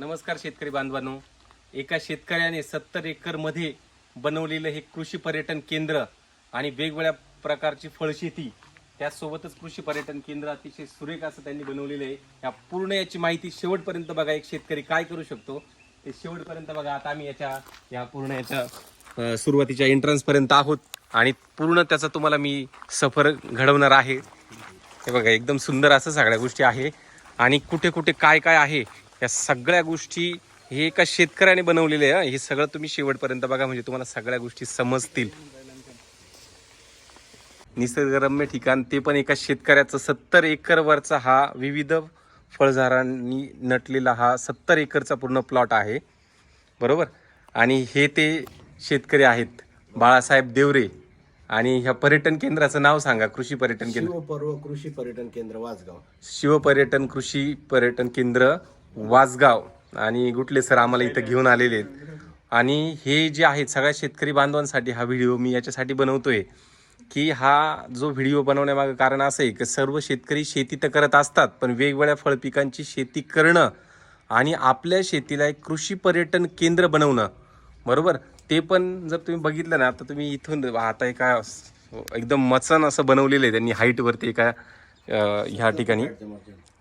नमस्कार शेतकरी बांधवांनो. एका शेतकऱ्याने सत्तर एकरमध्ये बनवलेलं हे कृषी पर्यटन केंद्र आणि वेगवेगळ्या प्रकारची फळशेती त्यासोबतच कृषी पर्यटन केंद्र अतिशय सुरेख असं त्यांनी बनवलेलं आहे. या पूर्ण याची माहिती शेवटपर्यंत बघा एक शेतकरी काय करू शकतो. ते शेवटपर्यंत बघा आता आम्ही याच्या या पूर्ण याच्या सुरुवातीच्या एंट्रन्सपर्यंत आहोत. आणि पूर्ण त्याचा तुम्हाला मी सफर घडवणार आहे. हे बघा एकदम सुंदर असं सगळ्या गोष्टी आहे. आणि कुठे कुठे काय काय आहे या सगळ्या गोष्टी हे एका शेतकऱ्याने बनवलेले आहे हं. सगळं तुम्ही शेवटपर्यंत बघा म्हणजे तुम्हाला सगळ्या गोष्टी समजतील. निसर्गरम्य ठिकाण ते पण एका शेतकऱ्याचं. सत्तर एकर वरचा हा विविध फळझाडांनी नटलेला हा सत्तर एकरचा पूर्ण प्लॉट आहे. बरोबर? आणि हे ते शेतकरी आहेत. बाळासाहेब देवरे आणि ह्या पर्यटन केंद्राचं नाव सांगा कृषी पर्यटन केंद्र. शिवपर्व कृषी पर्यटन केंद्र वासगाव. शिवपर्यटन कृषी पर्यटन केंद्र वासगाव आणि गुटले सर आम्हाला इथं घेऊन आलेले आहेत. आणि हे जे आहेत सगळ्या शेतकरी बांधवांसाठी हा व्हिडिओ मी याच्यासाठी बनवतोय की हा जो व्हिडिओ बनवण्यामागं कारण असं आहे की सर्व शेतकरी शेती तर करत असतात पण वेगवेगळ्या फळपिकांची शेती करणं आणि आपल्या शेतीला एक कृषी पर्यटन केंद्र बनवणं. बरोबर? ते पण जर तुम्ही बघितलं ना तर तुम्ही इथून आता एका एकदम मचन असं बनवलेलं आहे त्यांनी हाईटवरती एका ह्या ठिकाणी.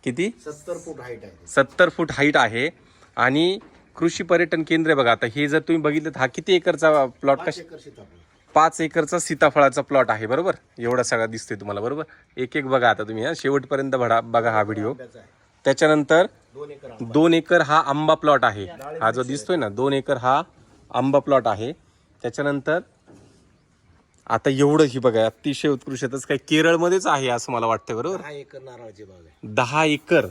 किती? सत्तर फूट हाईट आहे. सत्तर फूट हाईट आहे. आणि कृषी पर्यटन केंद्र आहे बघा आता हे जर तुम्ही बघितलं तर हा किती एकरचा प्लॉट पाच कशा एकर सीताफळ. पाच एकरचा सीताफळाचा प्लॉट आहे बरोबर? एवढा सगळा दिसतोय तुम्हाला बरोबर? एक एक बघा आता तुम्ही शेवटपर्यंत बघा बघा हा व्हिडिओ त्याच्यानंतर. दोन एकर हा आंबा प्लॉट आहे. हा जो दिसतोय. ना दोन एकर हा आंबा प्लॉट आहे. त्याच्यानंतर आता एवढं ही बघा अतिशय उत्कृष्टच काही केरळमध्येच आहे असं मला वाटतं बरोबर? दहा एकर नारळाची बाग आहे. दहा एकर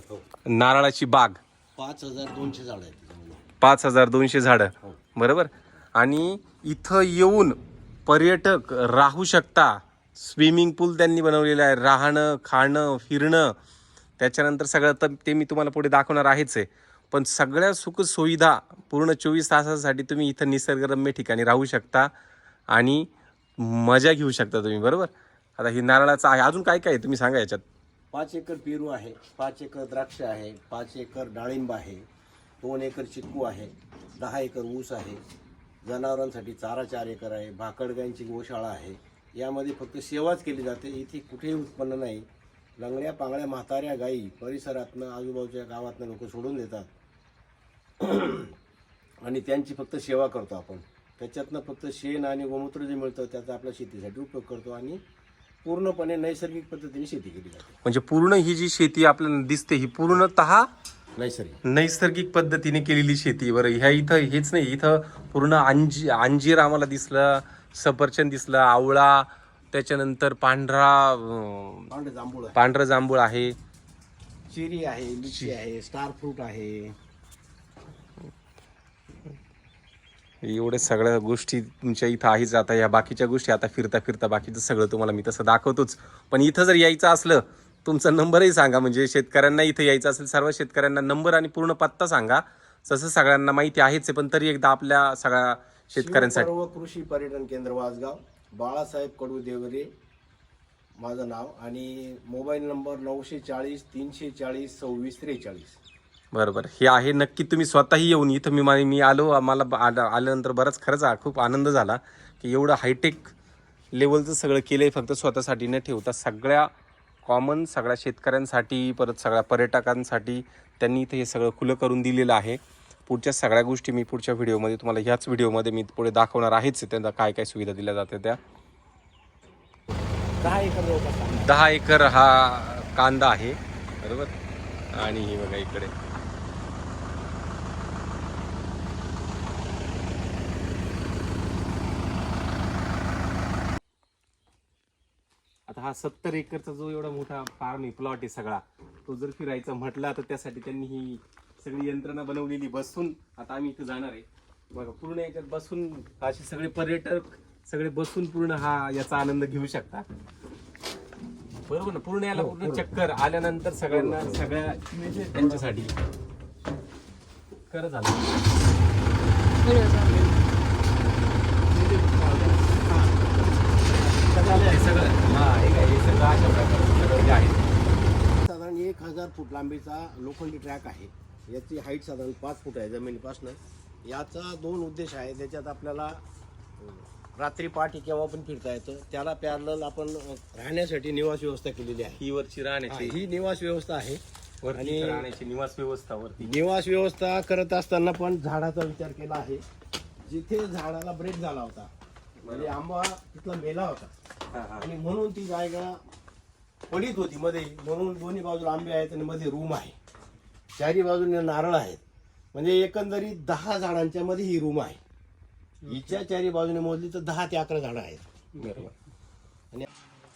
नारळाची बाग. पाच हजार दोनशे झाड आहेत. पाच हजार दोनशे झाडं. हो. बरोबर? आणि इथं येऊन पर्यटक राहू शकता. स्विमिंग पूल त्यांनी बनवलेलं आहे. राहणं खाणं फिरणं. त्याच्यानंतर सगळं तर ते मी तुम्हाला पुढे दाखवणार आहेच आहे. पण सगळ्या सुखसुविधा पूर्ण चोवीस तासासाठी तुम्ही इथं निसर्गरम्य ठिकाणी राहू शकता. आणि मजा घेऊ शकता तुम्ही बरोबर? आता ही नारळाचं आहे. अजून काय काय आहे तुम्ही सांगा याच्यात? पाच एकर पेरू आहे पाच एकर द्राक्ष आहे पाच एकर डाळिंब आहे दोन एकर चिक्कू आहे दहा एकर ऊस आहे जनावरांसाठी चारा चार एकर आहे भाकडगाईंची गोशाळा आहे. यामध्ये फक्त सेवाच केली जाते. इथे कुठेही उत्पन्न नाही. लंगड्या पांगड्या म्हाताऱ्या गायी परिसरातनं आजूबाजूच्या गावातनं लोक सोडून देतात. आणि त्यांची फक्त सेवा करतो आपण. त्याच्यातनं फक्त शेण आणि गोमूत्र जे मिळतं त्याचा आपल्या शेतीसाठी उपयोग करतो आणि पूर्णपणे नैसर्गिक पद्धतीने शेती केली जाते. म्हणजे पूर्ण ही जी शेती आपल्याला दिसते ही पूर्णतः नैसर्गिक. नैसर्गिक पद्धतीने केलेली शेती. बरं ह्या इथं हेच नाही इथं पूर्ण अंजी अंजीर आम्हाला दिसलं सफरचंद दिसलं आवळा त्याच्यानंतर पांढरा अं, पांढरे जांभूळ आहे. पांढरं जांभूळ आहे. चिरी आहे लिची आहे स्टार फ्रूट आहे. एवढे सगळ्या गोष्टी तुमच्या इथं आहेच आता या बाकीच्या गोष्टी आता फिरता फिरता बाकीचं सगळं तुम्हाला मी तसं दाखवतोच. पण इथं जर यायचं असलं तुमचा नंबरही सांगा म्हणजे शेतकऱ्यांना इथं यायचं असेल सर्व शेतकऱ्यांना नंबर आणि पूर्ण पत्ता सांगा. तसं सगळ्यांना माहिती आहेच आहे पण तरी एकदा आपल्या सगळ्या शेतकऱ्यांसाठी शिवपर्व कृषी पर्यटन केंद्र वासगाव बाळासाहेब कडू देवरे माझं नाव. आणि मोबाईल नंबर नऊशे चाळीस तीनशे चाळीस सव्वीस त्रेचाळीस. बरोबर हे आहे नक्की तुम्ही स्वतःही येऊन इथं मी मा- मी आलो आम्हाला ब- आलं- आल्यानंतर बराच खरंच आ- खूप आनंद झाला की एवढं हायटेक लेवलचं सगळं केलं आहे फक्त स्वतःसाठी न ठेवता सगळ्या कॉमन सगळ्या शेतकऱ्यांसाठी परत सगळ्या पर्यटकांसाठी त्यांनी इथं हे सगळं खुलं करून दिलेलं आहे पुढच्या सगळ्या गोष्टी मी पुढच्या व्हिडिओमध्ये तुम्हाला ह्याच व्हिडिओमध्ये मी पुढे दाखवणार आहेच आहे. त्यांना काय काय सुविधा दिल्या जाते त्या दहा एकर जवळपास आहे. दहा एकर हा कांदा आहे बरोबर आणि हे बघा इकडे आता हा सत्तर एकरचा जो एवढा मोठा फार्म आहे प्लॉट आहे सगळा तो जर फिरायचा म्हटला तर त्यासाठी त्यांनी ही सगळी यंत्रणा बनवलेली बसून आता आम्ही इथं जाणार आहे. बघा पूर्ण याच्यात बसून असे सगळे पर्यटक सगळे बसून पूर्ण हा याचा आनंद घेऊ शकता. बरोबर ना? पूर्ण याला पूर्ण चक्कर आल्यानंतर सगळ्यांना सगळ्या त्यांच्यासाठी. खरं झालं हे सगळं हा हे काय हे सगळं अशा प्रकारचं सगळं जे आहे. साधारण एक हजार फूट लांबीचा लोखंडी ट्रॅक आहे. याची हाईट साधारण पाच फूट आहे जमिनीपासून. याचा दोन उद्देश आहे. त्याच्यात आपल्याला रात्री पहाटे केव्हा पण फिरता येतं त्याला पॅरल आपण राहण्यासाठी निवास व्यवस्था केलेली आहे. ही वरची राहण्याची. ही निवास व्यवस्था आहे. आणि- राहण्याची निवास व्यवस्था वरती. निवास व्यवस्था करत असताना पण झाडाचा विचार केला आहे. जिथे झाडाला ब्रेक झाला होता म्हणजे आंबा तिथला मेला होता. आणि म्हणून ती जागा पडीत होती मध्ये. म्हणून दोन्ही बाजूला आंबे आहेत आणि मध्ये रूम आहे. चारी बाजूने नारळ आहेत. म्हणजे एकंदरीत दहा झाडांच्या मध्ये ही रूम आहे. हिच्या चारी बाजूने मोजली तर दहा ते अकरा झाडं आहेत. बरोबर. आणि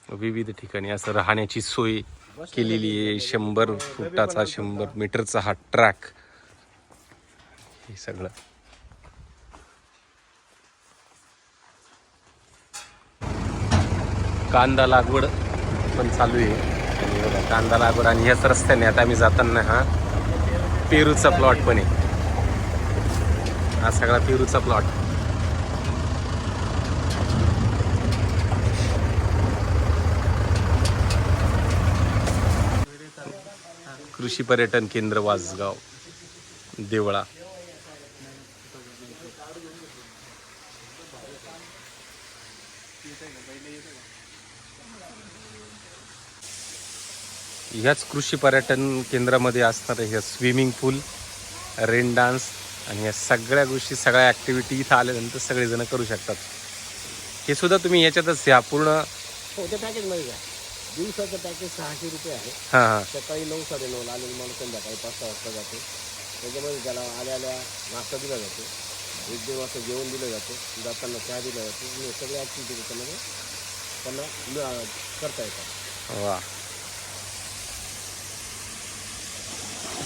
विविध ठिकाणी असं राहण्याची सोय केलेली आहे. शंभर फुटाचा शंभर मीटरचा हा ट्रॅक हे सगळं. कांदा लागवड पण चालू आहे. आणि बघा, कांदा लागवड आणि ह्याच रस्त्याने आता आम्ही जाताना हा पेरूचा प्लॉट पण आहे. हा सगळा पेरूचा प्लॉट कृषी पर्यटन केंद्र वासगाव देवळा. ह्याच कृषी पर्यटन केंद्रामध्ये असणारं हे स्विमिंग पूल रेन डान्स आणि या सगळ्या गोष्टी सगळ्या ॲक्टिव्हिटी इथं आल्यानंतर सगळेजण करू शकतात. हे सुद्धा तुम्ही याच्यातच ह्या पूर्ण हो त्या पॅकेजमध्ये घ्या. दिवसाचं पॅकेज सहाशे रुपये आहे. हां हां. सकाळी नऊ साडेनऊला आलेलं माणूस संध्याकाळी पाच सहा वाजता जातो. त्याच्यामध्ये त्याला आल्या आल्या नाश्ता दिला जातो. एक दोन वाजता जेवण दिलं जातं. जाताना चहा दिला जातो. आणि हे सगळे ॲक्टिव्हिटी त्याच्यामध्ये त्यांना करता येतात. वा.